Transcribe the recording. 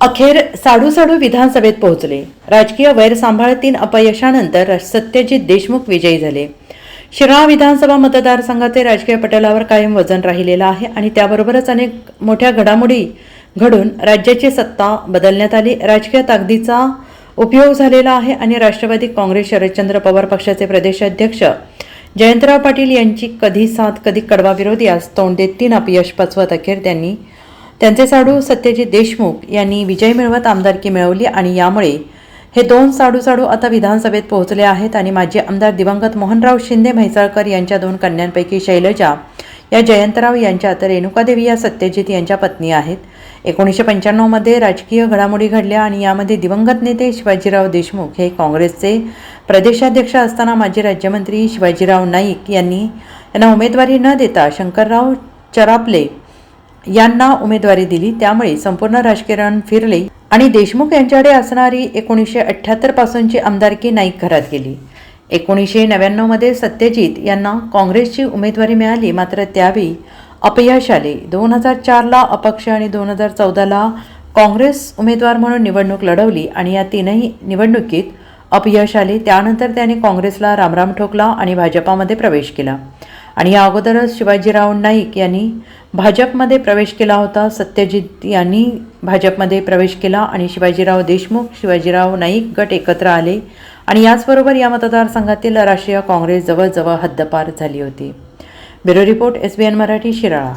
अखेर साडू साडू विधानसभेत पोहोचले. राजकीय वैर सांभाळतीन अपयशानंतर सत्यजित देशमुख विजयी झाले. शिराळा विधानसभा मतदारसंघाचे राजकीय पटलावर कायम वजन राहिलेलं आहे आणि त्याबरोबरच अनेक मोठ्या घडामोडी घडून राज्याची सत्ता बदलण्यात आली. राजकीय ताकदीचा उपयोग झालेला आहे आणि राष्ट्रवादी काँग्रेस शरदचंद्र पवार पक्षाचे प्रदेशाध्यक्ष जयंतराव पाटील यांची कधी साथ कधी कडवा विरोध यास तोंड देत तीन अपयश पचवत अखेर त्यांनी त्यांचे साडू सत्यजित देशमुख यांनी विजय मिळवत आमदारकी मिळवली आणि यामुळे हे दोन साडू साडू आता विधानसभेत पोहोचले आहेत आणि माजी आमदार दिवंगत मोहनराव शिंदे म्हैसाळकर यांच्या दोन कन्यांपैकी शैलजा या जयंतराव यांच्या तर रेणुकादेवी या सत्यजित यांच्या पत्नी आहेत. एकोणीसशे पंच्याण्णवमध्ये राजकीय घडामोडी घडल्या आणि यामध्ये दिवंगत नेते शिवाजीराव देशमुख हे काँग्रेसचे प्रदेशाध्यक्ष असताना माजी राज्यमंत्री शिवाजीराव नाईक यांनी यांना उमेदवारी न देता शंकरराव चरापले यांना उमेदवारी दिली. त्यामुळे संपूर्ण राजकारण फिरले आणि देशमुख यांच्याकडे असणारी एकोणीसशे अठ्ठ्याहत्तर पासूनची आमदारकी नाईक घरात गेली. एकोणीसशे नव्याण्णवमध्ये सत्यजित यांना काँग्रेसची उमेदवारी मिळाली. मात्र त्यावेळी अपयश आले. दोन हजार चारला अपक्ष आणि दोन हजार चौदाला काँग्रेस उमेदवार म्हणून निवडणूक लढवली आणि या तीनही निवडणुकीत अपयश आले. त्यानंतर त्याने काँग्रेसला रामराम ठोकला आणि भाजपामध्ये प्रवेश केला. आणि या अगोदरच शिवाजीराव नाईक यांनी भाजपमध्ये प्रवेश केला होता सत्यजित यांनी भाजपमध्ये प्रवेश केला आणि शिवाजीराव देशमुख शिवाजीराव नाईक गट एकत्र आले आणि याचबरोबर या मतदारसंघातील राष्ट्रीय काँग्रेस जवळजवळ हद्दपार झाली होती. Bureau report S B N Marathi Shirala.